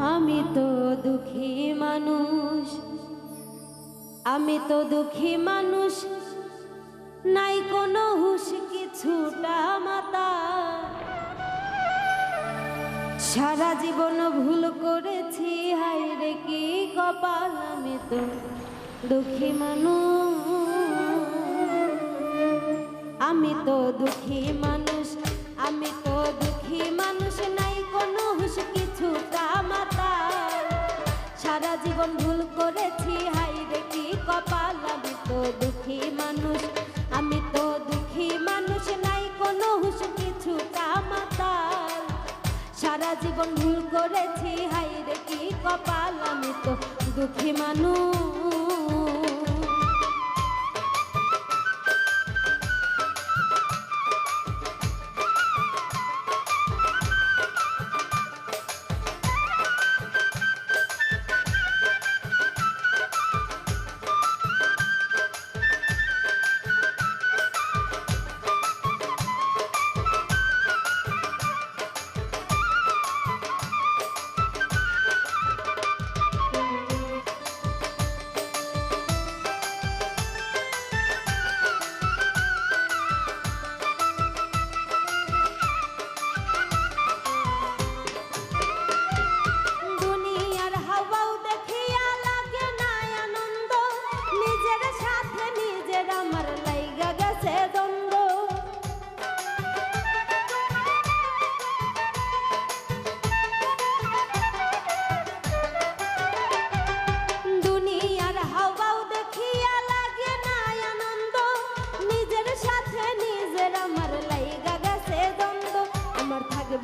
আমি তো দুঃখী মানুষ। আমি তো দুঃখী মানুষ। নাই কোনো হুশ কিছুটা মাতা। সারা জীবন ভুল করেছি হাই রে কি কপাল। আমি তো দুঃখী মানুষ। আমি তো দুঃখী মানুষ। সারা জীবন ভুল করেছি হাই রে কি কপাল? আমি তো দুঃখী মানুষ, আমি তো দুঃখী মানুষ, নাই কোনো হুশ কিছু কামাতাল সারা জীবন ভুল করেছি হাই রে কি কপাল? আমি তো দুঃখী মানুষ।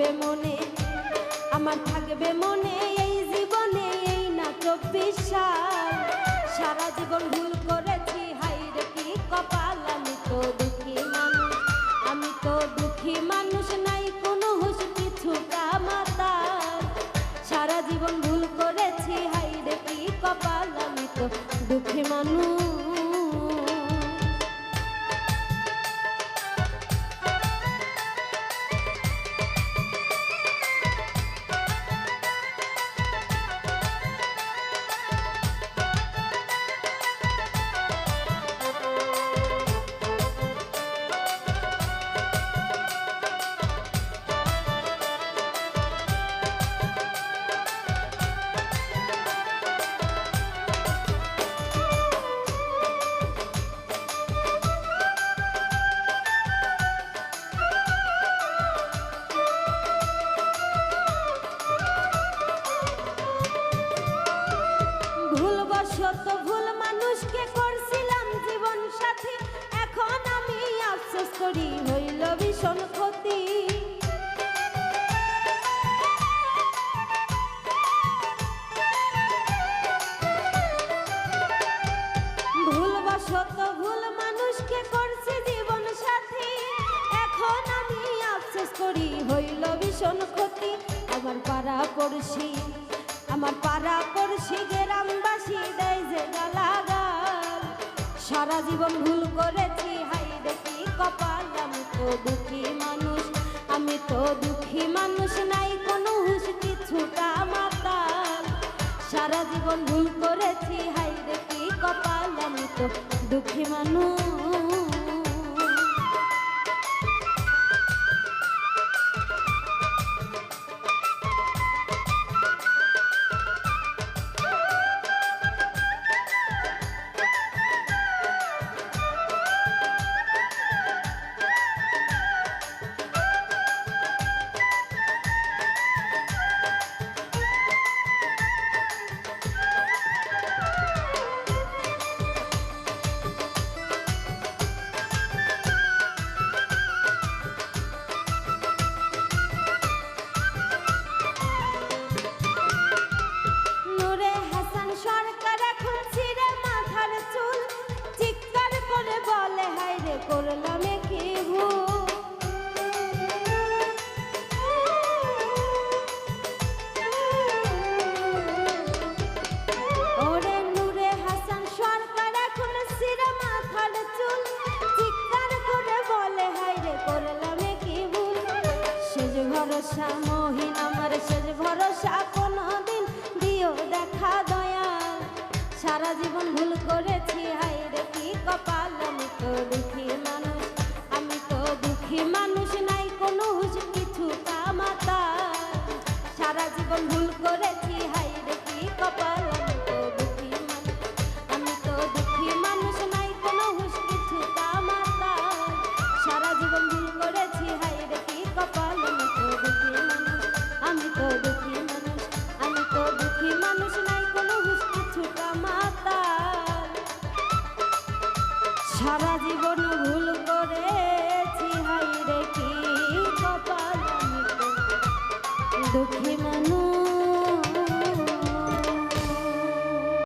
থাকবে মনে, আমার থাকবে মনে, এই জীবনে, এই না চব্বিশ সাল সারা জীবন ভুল করেছি হাই রে কি কপাল, আমি তো দুঃখী মানুষ, আমি তো দুঃখী মানুষ নাই, কোনো হুশ কিছু কামাতা সারা জীবন ভুল করেছি হাই রে কি কপাল, আমি তো দুঃখী মানুষ। করি হইল ভীষণ ক্ষতি। ভুলবশত ভুল মানুষকে করছি এখন আমি আফসোস করি হইল ভীষণ ক্ষতি। আমার পাড়া পড়শি, আমার পাড়া পড়শি গ্রামবাসী দেয় যে গালাগাল। সারা জীবন ভুল করেছি দুঃখী মানুষ, আমি তো দুঃখী মানুষ নাই, কোনো হুশ কিছুটা মাতাল। সারা জীবন ভুল করেছি হাই দেখি কপাল, আমি তো দুঃখী মানুষ। সরকার এখন ছিঁড়ে মাথার চুল। চিৎকার করে বলে হাই রে, করলাম কি হাসান, সরকার এখন করে বলে রে কি ভরসা মহিন আমার, সেজ ভরসা কোনো দিন দিও দেখা দয়া সারা জীবন ভুল করেছি। হাই